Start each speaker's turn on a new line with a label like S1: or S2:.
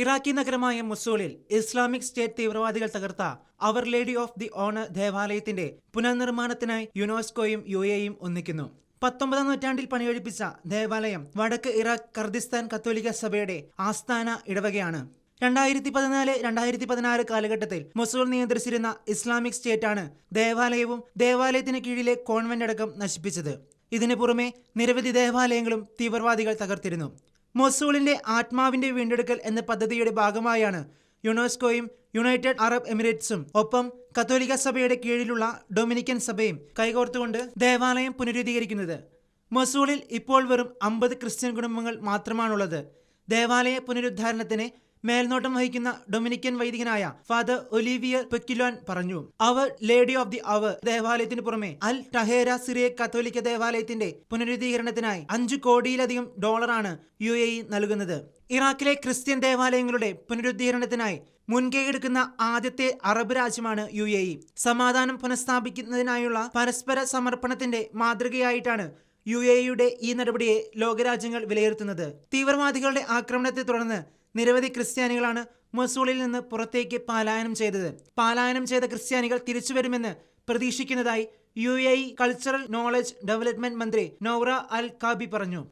S1: Iraqi നഗരമായ മുസൂളിൽ Islamic state തീവ്രവാദികൾ തകർത്ത our lady of the honour ദേവാലയത്തിന്റെ പുനർനിർമ്മാണത്തിനായി യുനെസ്കോയും യു എയും ഒന്നിക്കുന്നു. പത്തൊമ്പതാം നൂറ്റാണ്ടിൽ പണിയൊഴിപ്പിച്ച ദേവാലയം വടക്ക് ഇറാഖ് കർദിസ്ഥാൻ കത്തോലിക്ക സഭയുടെ ആസ്ഥാന ഇടവകയാണ്. രണ്ടായിരത്തി പതിനാല് രണ്ടായിരത്തി പതിനാറ് കാലഘട്ടത്തിൽ മൊസൂൾ നിയന്ത്രിച്ചിരുന്ന ഇസ്ലാമിക് സ്റ്റേറ്റാണ് ദേവാലയവും ദേവാലയത്തിന് കീഴിലെ കോൺവെന്റ് അടക്കം നശിപ്പിച്ചത്. ഇതിനു പുറമെ നിരവധി ദേവാലയങ്ങളും തീവ്രവാദികൾ തകർത്തിരുന്നു. മൊസൂളിന്റെ ആത്മാവിന്റെ വീണ്ടെടുക്കൽ എന്ന പദ്ധതിയുടെ ഭാഗമായാണ് യുനെസ്കോയും യുണൈറ്റഡ് അറബ് എമിറേറ്റ്സും. ഒപ്പം കത്തോലിക്ക സഭയുടെ കീഴിലുള്ള ഡൊമിനിക്കൻ സഭയും കൈകോർത്തുകൊണ്ട് ദേവാലയം പുനരുദ്ധീകരിക്കുന്നത്. മൊസൂളിൽ ഇപ്പോൾ വെറും അമ്പത് ക്രിസ്ത്യൻ കുടുംബങ്ങൾ മാത്രമാണുള്ളത്. ദേവാലയ പുനരുദ്ധാരണത്തിന് മേൽനോട്ടം വഹിക്കുന്ന ഡൊമിനിക്കൻ വൈദികനായ ഫാദർ ഒലിവിയർ പെക്കിലോൻ പറഞ്ഞു our lady of the hour ദേവാലയത്തിന് പുറമെ അൽ ടഹേര സിറിയ കത്തോലിക്ക ദേവാലയത്തിന്റെ പുനരുദ്ധീകരണത്തിനായി അഞ്ചു കോടിയിലധികം ഡോളറാണ് യു എ ഇ നൽകുന്നത്. ഇറാഖിലെ ക്രിസ്ത്യൻ ദേവാലയങ്ങളുടെ പുനരുദ്ധീകരണത്തിനായി മുൻകൈയെടുക്കുന്ന ആദ്യത്തെ അറബ് രാജ്യമാണ് യു എ ഇ. സമാധാനം പുനഃസ്ഥാപിക്കുന്നതിനായുള്ള പരസ്പര സമർപ്പണത്തിന്റെ മാതൃകയായിട്ടാണ് യു എ ഇയുടെ ഈ നടപടിയെ ലോകരാജ്യങ്ങൾ വിലയിരുത്തുന്നത്. തീവ്രവാദികളുടെ ആക്രമണത്തെ തുടർന്ന് നിരവധി ക്രിസ്ത്യാനികളാണ് മൊസൂളിൽ നിന്ന് പുറത്തേക്ക് പലായനം ചെയ്തത്. പലായനം ചെയ്ത ക്രിസ്ത്യാനികൾ തിരിച്ചു വരുമെന്ന് പ്രതീക്ഷിക്കുന്നതായി U A cultural knowledge development മന്ത്രി നോറ അൽ കാബി പറഞ്ഞു.